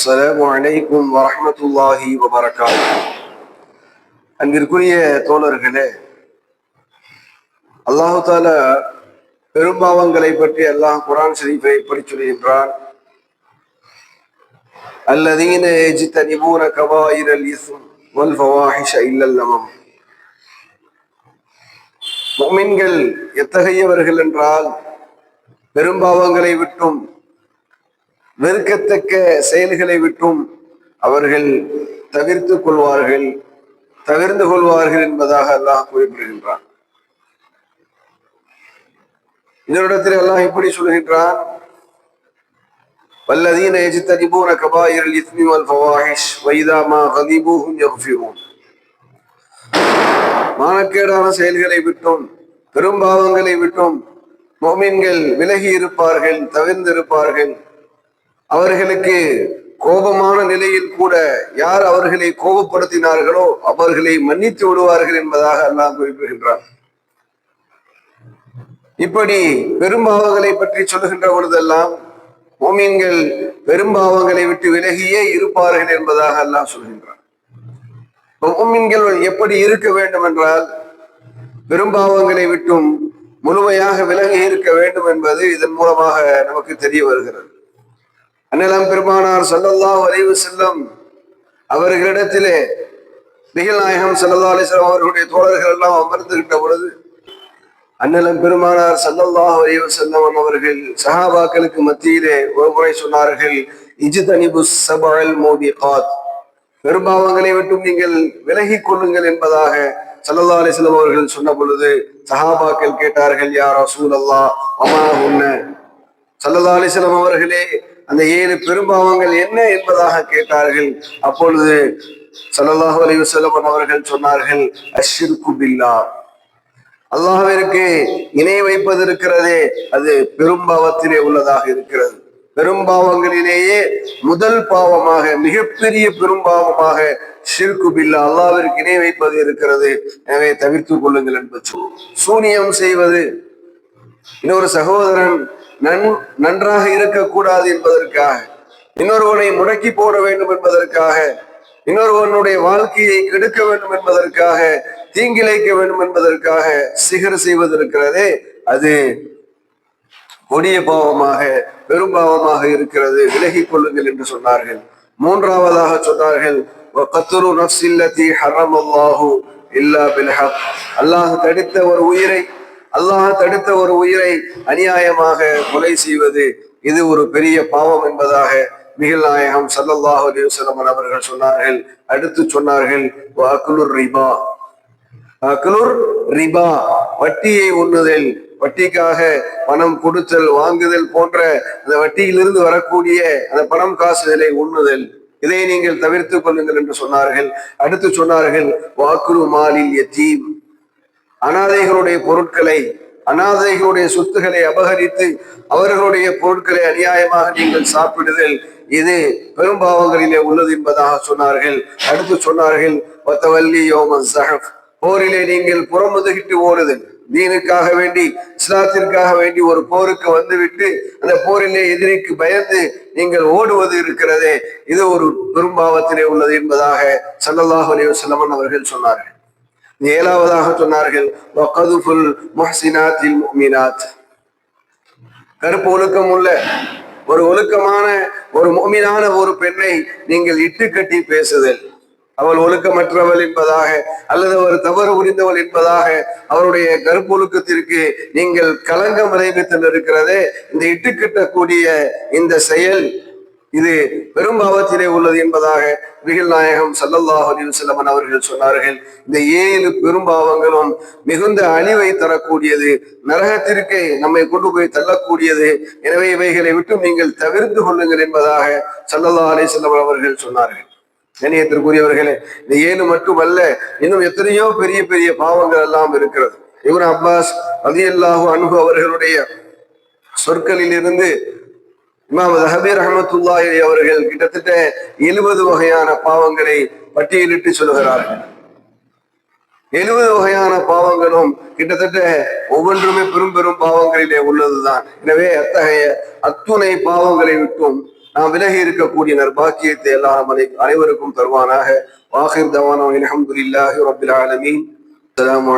السلام عليكم ورحمة الله وبركاته அன்பிற்குரிய தோழர்களே அல்லாஹு தாலா பெரும்பாவங்களை பற்றி அல்லாஹ் குரான் ஷரீஃபை எப்படி சொல்கின்றான் الذين يجتنبون كبائر الإثم والفواحش إلا اللمم முஃமின்கள் எத்தகையவர்கள் என்றால் பெரும்பாவங்களை விட்டும் வெறுக்கத்தக்க செயல்களை விட்டும் அவர்கள் தவிர்த்து கொள்வார்கள் தவிர்ந்து கொள்வார்கள் என்பதாக அல்லாஹ் குறிப்பிடுகின்றான் இதனிடத்தில் அல்லாஹ் எப்படி சொல்கின்றான் والذين يجتنبون كبائر الإثم والفواحش وإذا ما غضبوا هم يغفرون மானக்கேடான செயல்களை விட்டும் பெரும்பாவங்களை விட்டும் மோமின்கள் விலகி இருப்பார்கள் தவிர்ந்திருப்பார்கள் அவர்களுக்கு கோபமான நிலையில் கூட யார் அவர்களை கோபப்படுத்தினார்களோ அவர்களை மன்னித்து விடுவார்கள் என்பதாக அல்லாஹ் குறிப்பிடுகின்றான். இப்படி பெரும்பாவங்களை பற்றி சொல்லுகின்ற பொழுதெல்லாம் மோமீன்கள் பெரும்பாவங்களை விட்டு விலகியே இருப்பார்கள் என்பதாக அல்லாஹ் சொல்கின்றான். மோமீன்கள் எப்படி இருக்க வேண்டும் என்றால் பெரும்பாவங்களை விட்டும் முழுமையாக விலகி இருக்க வேண்டும் என்பது இதன் மூலமாக நமக்கு தெரிய வருகிறது. அன்னலம் பெருமானார் சல்லல்லா வரைவு செல்லம் அவர்களிடத்திலே நிகழ்நாயகம் நாயகம் சல்லல்லா அலிஸ்லாம் அவர்களுடைய தோழர்கள் எல்லாம் அமர்ந்துகிட்ட பொழுது அன்னலம் பெருமானார் சல்லல்லாஹ் வரைவு செல்லம் அவர்கள் சஹாபாக்களுக்கு மத்தியிலே ஒரு முறை சொன்னார்கள் இஜுதனிபு சபால் மோதி காத் பெரும்பாவங்களை விட்டும் நீங்கள் விலகி கொள்ளுங்கள் என்பதாக சல்லல்லா அலிஸ்லாம் அவர்கள் சொன்ன பொழுது சஹாபாக்கள் கேட்டார்கள் யார் அசூல் அல்லா அமா உன்ன சல்லல்லா அலிஸ்லாம் அவர்களே அந்த ஏழு பெரும்பாவங்கள் என்ன என்பதாக கேட்டார்கள். அப்பொழுது சல்லாஹு அலைவு வஸல்லம் அவர்கள் சொன்னார்கள் அஷ்ஷிர்கு பில்லா. அல்லாஹிற்கு இணை வைப்பது இருக்கிறதே அது பெரும்பாவத்திலே உள்ளதாக இருக்கிறது. பெரும்பாவங்களிலேயே முதல் பாவமாக மிகப்பெரிய பெரும்பாவமாக ஷிர்கு பில்லா அல்லாவிற்கு இணை வைப்பது இருக்கிறது. எனவே தவிர்த்துக் கொள்ளுங்கள் என்பது சூனியம் செய்வது. இன்னொரு சகோதரன் நன்றாக இருக்கக்கூடாது என்பதற்காக. இன்னொருவனை முடக்கி போட வேண்டும் என்பதற்காக. இன்னொருவனுடைய வாழ்க்கையை கெடுக்க வேண்டும் என்பதற்காக. தீங்கிழைக்க வேண்டும் என்பதற்காக சிகர் செய்வதற்கிறதே அது கொடிய பாவமாக பெரும்பாவமாக இருக்கிறது. விலகிக் கொள்ளுங்கள் என்று சொன்னார்கள். மூன்றாவதாக சொன்னார்கள் கத்துரு ஹரம் அல்லாஹு இல்லா பில்ஹக் அல்லாஹ் தடித்த ஒரு உயிரை அல்லாஹ் தடுத்த ஒரு உயிரை அநியாயமாக கொலை செய்வது இது ஒரு பெரிய பாவம் என்பதாக மிகில் நாயகம் சல்லல்லாஹு அலிவசலமன் அவர்கள் சொன்னார்கள். அடுத்து சொன்னார்கள் அக்குலுர் ரிபா. அக்குலுர் ரிபா. வட்டியை உண்ணுதல். வட்டிக்காக பணம் கொடுத்தல். வாங்குதல் போன்ற அந்த வட்டியிலிருந்து வரக்கூடிய அந்த பணம் காசுதலை உண்ணுதல். இதை நீங்கள் தவிர்த்து கொள்ளுங்கள் என்று சொன்னார்கள். அடுத்து சொன்னார்கள் வாக்குரு மாலில் எத்தீம் அனாதைகளுடைய பொருட்களை அனாதைகளுடைய சொத்துக்களை அபகரித்து அவர்களுடைய பொருட்களை அநியாயமாக நீங்கள் சாப்பிடுதல் இது பெரும்பாவங்களிலே உள்ளது என்பதாக சொன்னார்கள். அடுத்து சொன்னார்கள் ஒத்தவல்லி யோமன் சஹப் போரிலே நீங்கள் புறமுதுகிட்டு ஓடுதல். தீனுக்காக வேண்டி இஸ்லாத்திற்காக வேண்டி ஒரு போருக்கு வந்துவிட்டு அந்த போரிலே எதிரிக்கு பயந்து நீங்கள் ஓடுவது இருக்கிறதே இது ஒரு பெரும்பாவத்திலே உள்ளது என்பதாக சல்லல்லாஹு அலைஹி அவர்கள் சொன்னார்கள். ஏழாவதாக சொன்னார்கள் வகதுஃபுல் முஹ்சினாத்தில் முஃமினாத். கருப்பு ஒழுக்கம் உள்ள ஒரு ஒழுக்கமான ஒரு மோமினான ஒரு பெண்ணை நீங்கள் இட்டு கட்டி பேசுதல். அவள் ஒழுக்கமற்றவள் என்பதாக அல்லது அவர் தவறு புரிந்தவள் என்பதாக அவருடைய கருப்பொழுக்கத்திற்கு நீங்கள் களங்கம் விளைவித்தல் இருக்கிறதே இந்த இட்டுக்கட்டக்கூடிய இந்த செயல் இது பெரும் பாவத்திலே உள்ளது என்பதாக மிகில் நாயகம் சல்லல்லாஹ் அலிவசல்லமன் அவர்கள் சொன்னார்கள். இந்த ஏழு பெரும்பாவங்களும் மிகுந்த அழிவை தரக்கூடியது நரகத்திற்கு நம்மை கொண்டு போய் தள்ளக்கூடியது. எனவே இவைகளை விட்டு நீங்கள் தவிர்த்து கொள்ளுங்கள் என்பதாக சல்லல்லா அலிசல்லம் அவர்கள் சொன்னார்கள். கணியத்திற்குரியவர்களே இந்த ஏழு மட்டுமல்ல இன்னும் எத்தனையோ பெரிய பெரிய பாவங்கள் எல்லாம் இருக்கிறது. இவன் அப்பாஸ் ரதியல்லாஹு அன்பு அவர்களுடைய சொற்களில் இருந்து இமாம் ஹபீர் அஹமத்துல்லா அவர்கள் கிட்டத்தட்ட எழுபது வகையான பாவங்களை பட்டியலிட்டு சொல்லுகிறார்கள் எழுபது வகையான பாவங்களும் கிட்டத்தட்ட ஒவ்வொன்றுமே பெரும் பெரும் பாவங்களிலே உள்ளதுதான். எனவே அத்தகைய அத்துணை பாவங்களை விட்டும் நாம் விலகி இருக்கக்கூடிய நர்பாக்கியத்தை எல்லாம் அனைவருக்கும் தருவானாக. வாஹிர் தவானா அல்ஹம்துலில்லாஹி ரப்பில் ஆலமீன். அஸ்ஸலாமு